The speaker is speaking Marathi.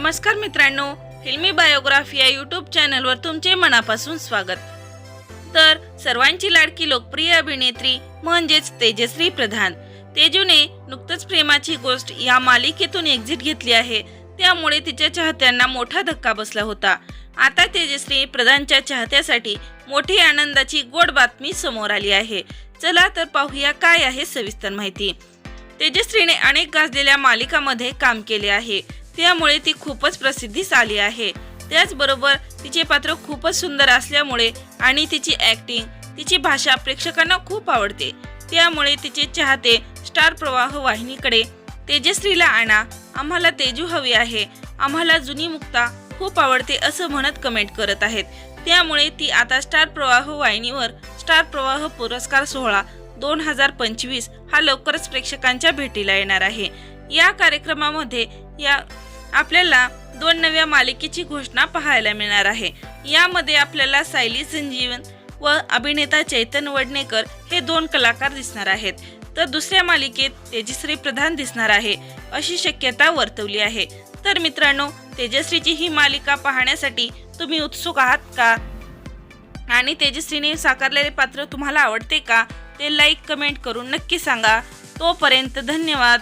नमस्कार मित्रांनो फिल्मी बायोग्राफी या यूट्यूब चॅनलवर तुमचे मनापासून स्वागत. तर सर्वांची लाडकी लोकप्रिय अभिनेत्री म्हणजेच तेजश्री प्रधान. तेजूने नुकतंच प्रेमाची गोष्ट या मालिकेतून एक्झिट घेतली आहे. त्यामुळे तिच्या चाहत्यांना मोठा धक्का बसला होता. आता तेजश्री प्रधानच्या चाहत्यासाठी मोठी आनंदाची गोड बातमी समोर आली आहे. चला तर पाहूया काय आहे सविस्तर माहिती. तेजश्रीने अनेक गाजलेल्या मालिकामध्ये काम केले आहे. त्यामुळे ती खूपच प्रसिद्धीस आली आहे. त्याचबरोबर तिचे पात्र खूपच सुंदर असल्यामुळे आणि तिची ऍक्टिंग तिची भाषा प्रेक्षकांना खूप आवडते. त्यामुळे तिचे चाहते स्टार प्रवाह वाहिनीकडे तेजश्रीला आणा. आम्हाला तेजू हवी आहे. आम्हाला जुनी मुक्ता खूप आवडते असं म्हणत कमेंट करत आहेत. त्यामुळे ती आता स्टार प्रवाह वाहिनीवर स्टार प्रवाह पुरस्कार सोहळा दोन हजार पंचवीस हा लवकरच प्रेक्षकांच्या भेटीला येणार आहे. या कार्यक्रमामध्ये या आपल्याला दोन नव्या मालिकेची घोषणा पाहायला मिळणार आहे. यामध्ये आपल्याला सायली संजीवन व अभिनेता चैतन वडनेकर हे दोन कलाकार दिसणार आहेत. तर दुसऱ्या मालिकेत तेजश्री प्रधान दिसणार आहे अशी शक्यता वर्तवली आहे. तर मित्रांनो तेजश्रीची ही मालिका पाहण्यासाठी तुम्ही उत्सुक आहात का? आणि तेजश्रीने साकारलेले पात्र तुम्हाला आवडते का? ते लाईक कमेंट करून नक्की सांगा. तोपर्यंत धन्यवाद.